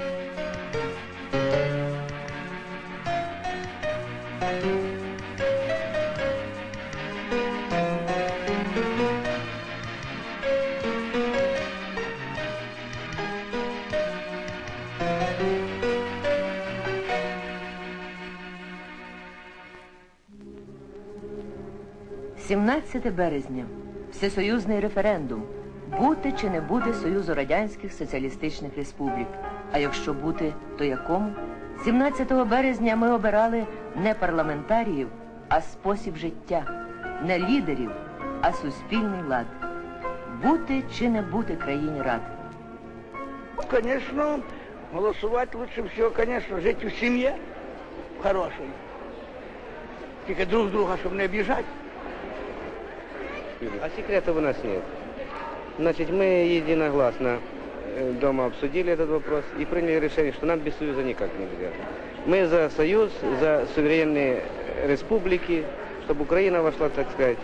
– 17 березня. Всесоюзний референдум. Бути чи не бути Союзу Радянських Соціалістичних Республік. А якщо бути, то якому? 17 березня ми обирали не парламентаріїв, а спосіб життя, не лідерів, а суспільний лад. Бути чи не бути країні рад. Конечно, голосовать лучше всего, конечно, жить в семье хорошей. Только друг друга, чтобы не обижать. А секретов у нас нет. Значит, мы единогласно э, дома обсудили этот вопрос и приняли решение, что нам без Союза никак нельзя. Мы за Союз, за суверенные республики, чтобы Украина вошла, так сказать,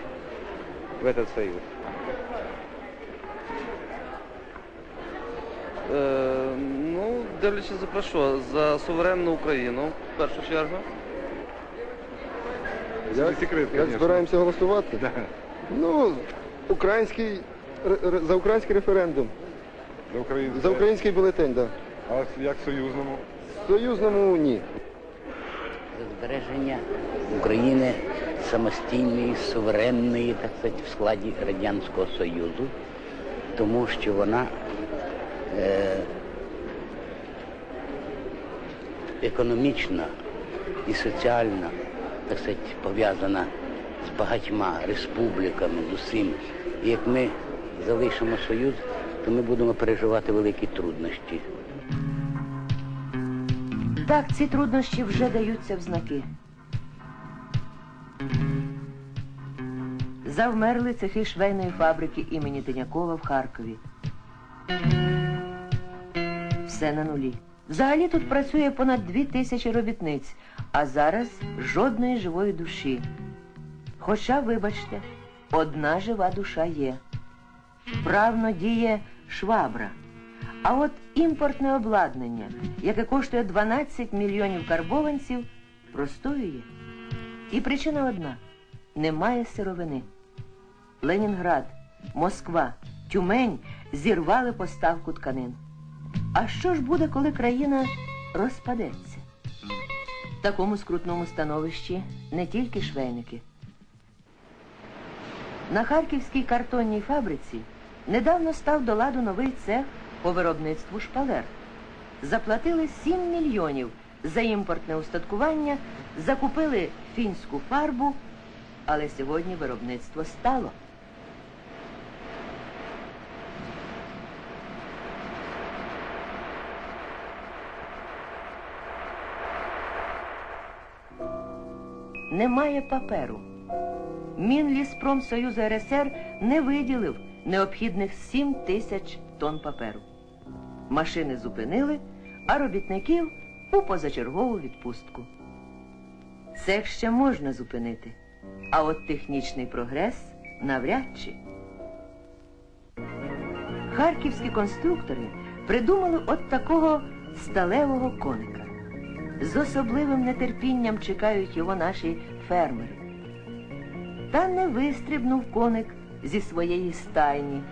в этот Союз. Е, ну, дивлячись за про що? За суверенну Україну, в першу чергу. Як, секрет, як конечно. збираємося голосувати? Да. Ну, український, ре- ре- за український референдум, За Україну. за український бюлетень, да. А як союзному? Союзному ні. за збереження України самостійної, суверенної, так сказати, в складі Радянського Союзу, тому що вона е, економічно і соціально, так сказати, пов'язана з багатьма республіками, з усім. І як ми залишимо Союз, то ми будемо переживати великі труднощі. Так, ці труднощі вже даються в знаки. Завмерли цехи швейної фабрики імені Тинякова в Харкові. Все на нулі. Взагалі тут працює понад дві тисячі робітниць, а зараз жодної живої душі. Хоча, вибачте, одна жива душа є. Вправно діє швабра. А от імпортне обладнання, яке коштує 12 мільйонів карбованців, простоює. І причина одна немає сировини. Ленінград, Москва, Тюмень зірвали поставку тканин. А що ж буде, коли країна розпадеться? В такому скрутному становищі не тільки швейники. На Харківській картонній фабриці недавно став до ладу новий цех по виробництву шпалер. Заплатили 7 мільйонів за імпортне устаткування, закупили фінську фарбу, але сьогодні виробництво стало. Немає паперу. Мінліспромсоюзу РСР не виділив необхідних 7 тисяч тонн паперу. Машини зупинили, а робітників у позачергову відпустку. Цех ще можна зупинити, а от технічний прогрес навряд чи. Харківські конструктори придумали от такого сталевого коника. З особливим нетерпінням чекають його наші фермери. Та не вистрібнув коник зі своєї стайні.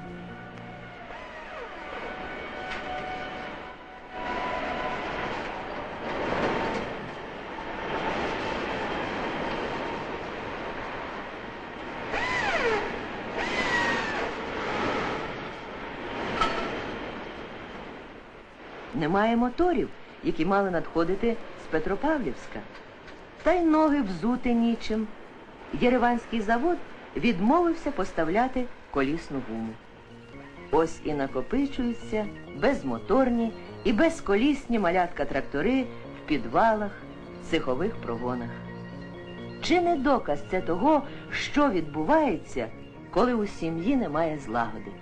Немає моторів, які мали надходити з Петропавлівська. Та й ноги взути нічим. Єреванський завод відмовився поставляти колісну гуму. Ось і накопичуються безмоторні і безколісні малятка-трактори в підвалах, цехових прогонах. Чи не доказ це того, що відбувається, коли у сім'ї немає злагоди?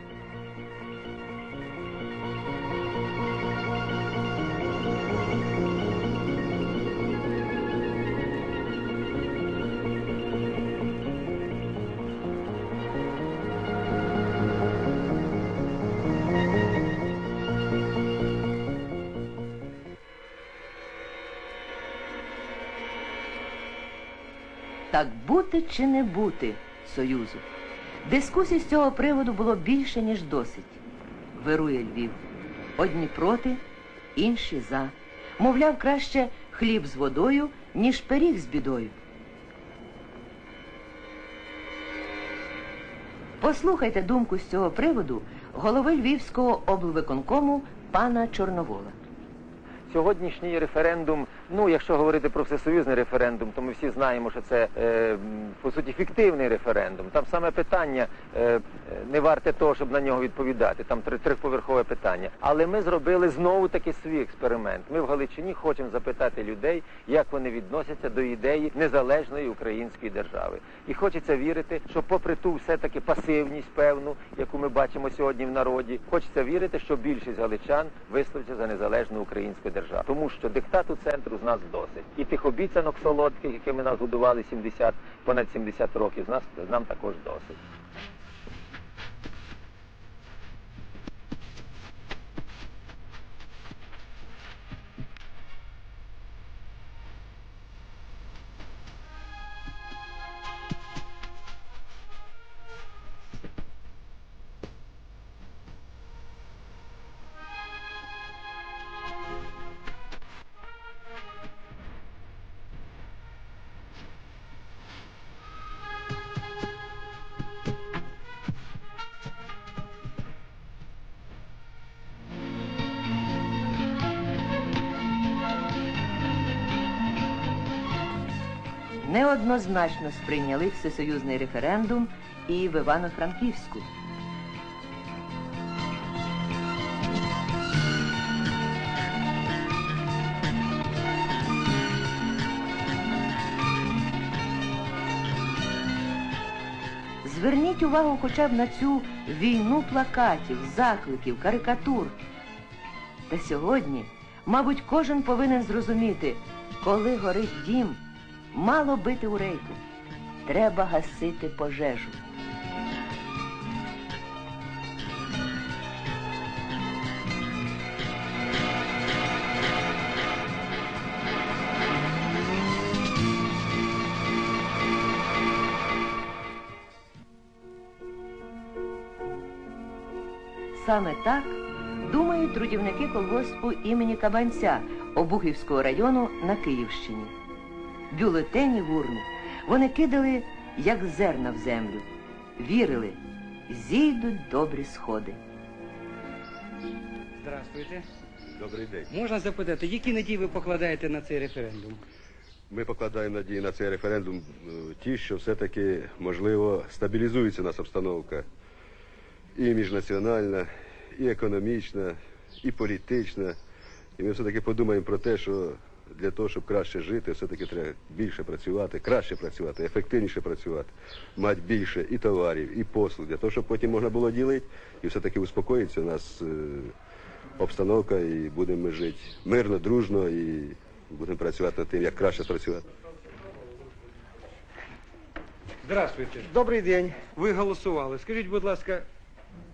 Так бути чи не бути Союзу? Дискусій з цього приводу було більше, ніж досить. Вирує Львів. Одні проти, інші за. Мовляв, краще хліб з водою, ніж пиріг з бідою. Послухайте думку з цього приводу голови Львівського облвиконкому пана Чорновола. Сьогоднішній референдум, ну якщо говорити про всесоюзний референдум, то ми всі знаємо, що це е, по суті фіктивний референдум. Там саме питання е, е, не варте того, щоб на нього відповідати. Там триповерхове питання. Але ми зробили знову таки свій експеримент. Ми в Галичині хочемо запитати людей, як вони відносяться до ідеї незалежної української держави. І хочеться вірити, що попри ту все-таки пасивність певну, яку ми бачимо сьогодні в народі, хочеться вірити, що більшість галичан висловиться за незалежну українську державу. Тому що диктату центру з нас досить. І тих обіцянок солодких, якими нас годували 70, понад 70 років, з нас нам також досить. Неоднозначно сприйняли всесоюзний референдум і в Івано-Франківську. Зверніть увагу хоча б на цю війну плакатів, закликів, карикатур. Та сьогодні, мабуть, кожен повинен зрозуміти, коли горить дім, мало бити у рейку. Треба гасити пожежу. Саме так думають трудівники колгоспу імені Кабанця Обухівського району на Київщині. Бюлетені в урну вони кидали, як зерна в землю. Вірили, зійдуть добрі сходи. Здравствуйте. Добрий день. Можна запитати, які надії ви покладаєте на цей референдум? Ми покладаємо надії на цей референдум е, ті, що все-таки, можливо, стабілізується у нас обстановка і міжнаціональна, і економічна, і політична. І ми все-таки подумаємо про те, що для того, щоб краще жити, все-таки треба більше працювати, краще працювати, ефективніше працювати, мати більше і товарів, і послуг, для того, щоб потім можна було ділити і все-таки успокоїться у нас е, обстановка, і будемо ми жити мирно, дружно і будемо працювати над тим, як краще працювати. Здравствуйте. Добрий день. Ви голосували. Скажіть, будь ласка,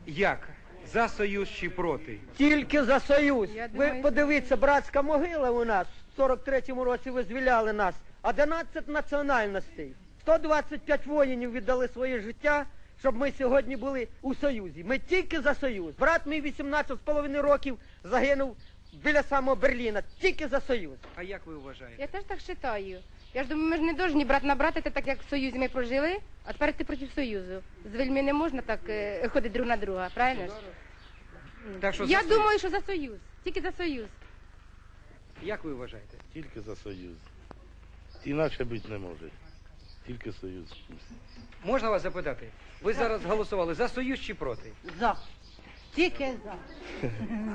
як? За союз чи проти? Тільки за союз. Ви подивіться, братська могила у нас 43-му році визвіляли нас. 11 національностей. 125 воїнів віддали своє життя, щоб ми сьогодні були у Союзі. Ми тільки за союз. Брат мій 18,5 років загинув біля самого Берліна. Тільки за союз. А як ви вважаєте? Я теж так вважаю. Я ж думаю, ми ж не повинні брат на брата, так як в Союзі ми прожили, а тепер ти проти Союзу. З вельми не можна так е, ходити друг на друга, правильно ж? Так що Я за думаю, що за Союз. Тільки за Союз. Як ви вважаєте? Тільки за союз. Інакше бути не може. Тільки союз. Можна вас запитати? Ви зараз голосували за союз чи проти? За. Тільки за.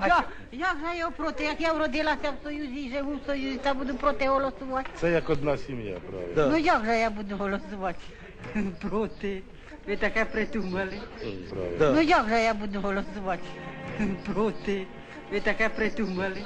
А я, що- як же я проти? Як я вродилася в Союзі і живу в Союзі, та буду проти голосувати. Це як одна сім'я, правильно. Ну як же я буду голосувати? проти. Ви таке придумали. Правильно. Ну як же я буду голосувати? проти. Ви таке придумали.